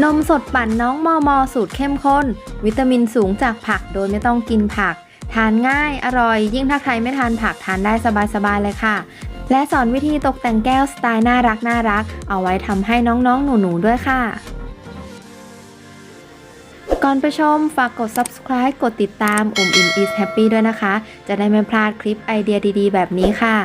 นมสดปั่นน้องมอมอสูตรเข้มข้น วิตามินสูงจากผักโดยไม่ต้องกินผัก ทานง่าย อร่อย ยิ่งถ้าใครไม่ทานผักทานได้สบายๆเลยค่ะ และสอนวิธีตกแต่งแก้วสไตล์น่ารักน่ารัก เอาไว้ทำให้น้องๆ หนูๆ ด้วยค่ะ ก่อนไปชม ฝากกด subscribe กดติดตามอุ่มอิม is happy ด้วยนะคะ จะได้ไม่พลาดคลิปไอเดียดีๆ แบบนี้ค่ะ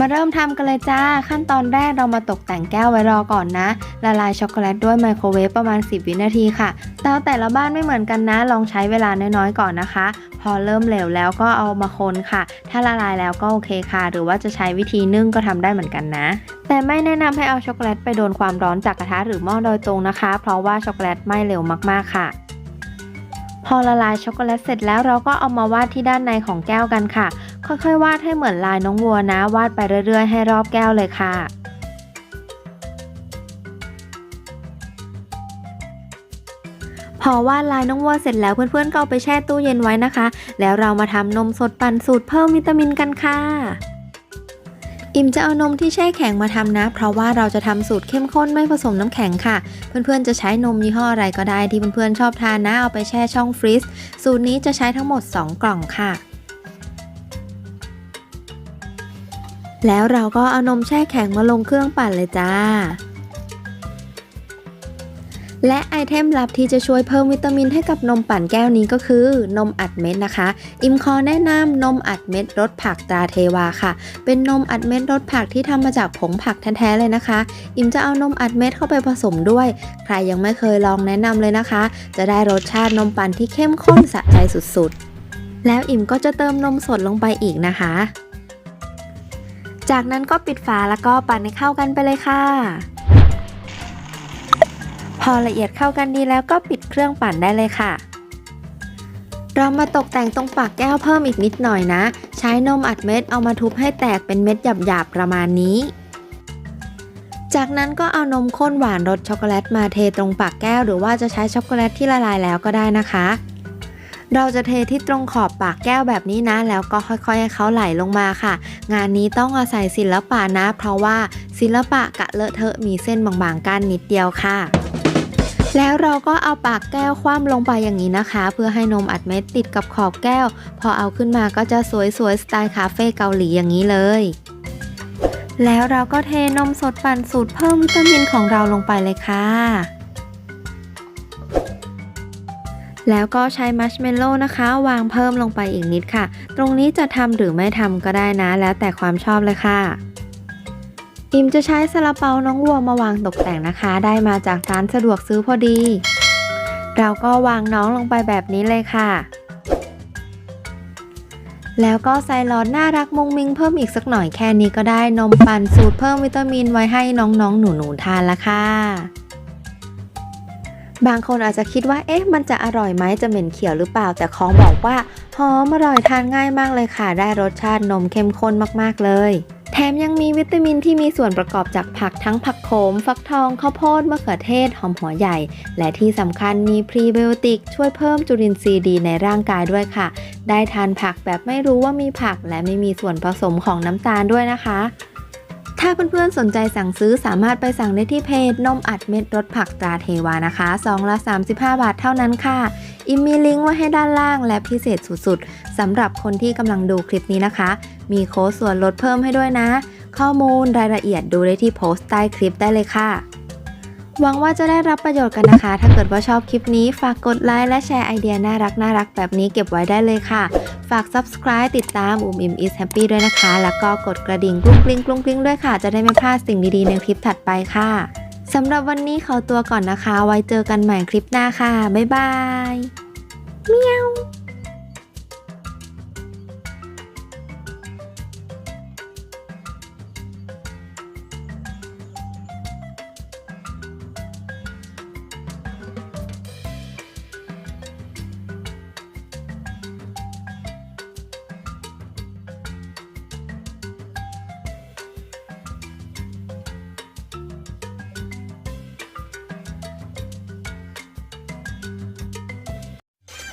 มาเริ่มทำกันเลยจ้า ขั้นตอนแรกเรามาตกแต่งแก้วไว้รอก่อนนะ ละลายช็อกโกแลตด้วยไมโครเวฟประมาณ 10 วินาทีค่ะเตาแต่ละบ้านไม่เหมือนกันนะ ลองใช้เวลาน้อยๆก่อนนะคะ พอเริ่มเหลวแล้วก็เอามาคนค่ะ ถ้าละลายแล้วก็โอเคค่ะ หรือว่าจะใช้วิธีนึ่งก็ทำได้เหมือนกันนะ แต่ไม่แนะนำให้เอาช็อกโกแลตไปโดนความร้อนจากกระทะหรือหม้อโดยตรงนะคะ เพราะว่าช็อกโกแลตไหม้เร็วมากๆค่ะพอละลายช็อกโกแลตเสร็จแล้วเราก็เอามาวาดที่ด้านในของแก้วกันค่ะ ค่อยๆ วาดให้เหมือนลายน้องวัวนะ วาดไปเรื่อยๆ ให้รอบแก้วเลยค่ะพอวาดลายน้องวัวเสร็จแล้วเพื่อนๆก็เอาไปแช่ตู้เย็นไว้นะคะ แล้วเรามาทำนมสดปั่นสูตรเพิ่มวิตามินกันค่ะ อิมจะเอานมที่แช่แข็งมาทำนะ เพราะว่าเราจะทำสูตรเข้มข้นไม่ผสมน้ำแข็งค่ะ เพื่อนๆจะใช้นมยี่ห้ออะไรก็ได้ที่เพื่อนๆชอบทานนะเอาไปแช่ช่องฟรีซสูตรนี้จะใช้ทั้งหมด 2 กล่องค่ะ แล้วเราก็เอานมแช่แข็งมาลงเครื่องปั่นเลยจ้า และไอเทมลับที่จะช่วยเพิ่มวิตามินให้กับนมปั่นแก้วนี้ก็คือ นมอัดเม็ดนะคะ อิมคอแนะนำนมอัดเม็ดรสผักตราเทวาค่ะ เป็นนมอัดเม็ดรสผักที่ทำมาจากผงผักแท้ๆเลยนะคะ อิมจะเอานมอัดเม็ดเข้าไปผสมด้วย ใครยังไม่เคยลองแนะนำเลยนะคะ จะได้รสชาตินมปั่นที่เข้มข้นสะใจสุดๆ แล้วอิมก็จะเติมนมสดลงไปอีกนะคะ จากนั้นก็ปิดฝาแล้วก็ปั่นให้เข้ากันไปเลยค่ะ พอละเอียดเข้ากันดีแล้วก็ปิดเครื่องปั่นได้เลยค่ะเรามาตกแต่งตรงปากแก้วเพิ่มอีกนิดหน่อยนะ ใช้นมอัดเม็ดเอามาทุบให้แตกเป็นเม็ดหยาบๆประมาณนี้ จากนั้นก็เอานมข้นหวานรสช็อกโกแลตมาเทตรงปากแก้ว หรือว่าจะใช้ช็อกโกแลตที่ละลายแล้วก็ได้นะคะ เราจะเทที่ตรงขอบปากแก้วแบบนี้นะ แล้วก็ค่อยๆให้เขาไหลลงมาค่ะ งานนี้ต้องอาศัยศิลปะนะ เพราะว่าศิลปะกะเลอะเทอะมีเส้นบางๆกั้นนิดเดียวค่ะแล้วเราก็เอาปากแก้วคว่ำลงไปอย่างนี้นะคะ เพื่อให้นมอัดเม็ดติดกับขอบแก้ว พอเอาขึ้นมาก็จะสวยๆสไตล์คาเฟ่เกาหลีอย่างนี้เลย แล้วเราก็เทนมสดปั่นสูตรเพิ่มวิตามินของเราลงไปเลยค่ะ แล้วก็ใช้มัชเมลโล่นะคะ วางเพิ่มลงไปอีกนิดค่ะ ตรงนี้จะทำหรือไม่ทำก็ได้นะ แล้วแต่ความชอบเลยค่ะอิมจะใช้ซาลาเปาน้องวัวมาวางตกแต่งนะคะ ได้มาจากร้านสะดวกซื้อพอดี เราก็วางน้องลงไปแบบนี้เลยค่ะ แล้วก็ใส่หลอดน่ารักมุงมิงเพิ่มอีกสักหน่อยแค่นี้ก็ได้นมปั่นสูตรเพิ่มวิตามินไว้ให้น้องๆหนูๆทานละค่ะ บางคนอาจจะคิดว่า เอ๊ะ มันจะอร่อยไหมจะเหม็นเขียวหรือเปล่า แต่ของบอกว่า หอมอร่อยทานง่ายมากเลยค่ะ ได้รสชาตินมเข้มข้นมากๆเลย แถมยังมีวิตามินที่มีส่วนประกอบจากผักทั้งผักโขม ฟักทอง ข้าวโพด มะเขือเทศ หอมหัวใหญ่ และที่สำคัญมีพรีไบโอติก ช่วยเพิ่มจุลินทรีย์ดีในร่างกายด้วยค่ะ ได้ทานผักแบบไม่รู้ว่ามีผักและไม่มีส่วนผสมของน้ำตาลด้วยนะคะ ถ้าเพื่อนๆสนใจสั่งซื้อสามารถไปสั่งได้ที่เพจนมอัดเม็ดรสผักตราเทวานะคะซองละ 35 บาทเท่านั้นค่ะ อิมมีลิงก์ไว้ให้ด้านล่างและพิเศษสุดๆสำหรับคนที่กำลังดูคลิปนี้นะคะ มีโค้ดส่วนลดเพิ่มให้ด้วยนะ ข้อมูลรายละเอียดดูได้ที่โพสต์ใต้คลิปได้เลยค่ะ หวังว่าจะได้รับประโยชน์กันนะคะ ถ้าเกิดว่าชอบคลิปนี้ ฝากกดไลค์และแชร์ไอเดียน่ารักน่ารักแบบนี้เก็บไว้ได้เลยค่ะ ฝาก subscribe ติดตามอุมอิม is happy ด้วยนะคะ แล้วก็กดกระดิ่งกรุ้งกริ้งกรุ้งกริ้งด้วยค่ะ จะได้ไม่พลาดสิ่งดีๆในคลิปถัดไปค่ะสำหรับวันนี้ขอตัวก่อนนะคะ ไว้เจอกันใหม่คลิปหน้าค่ะ บ๊ายบาย เมียว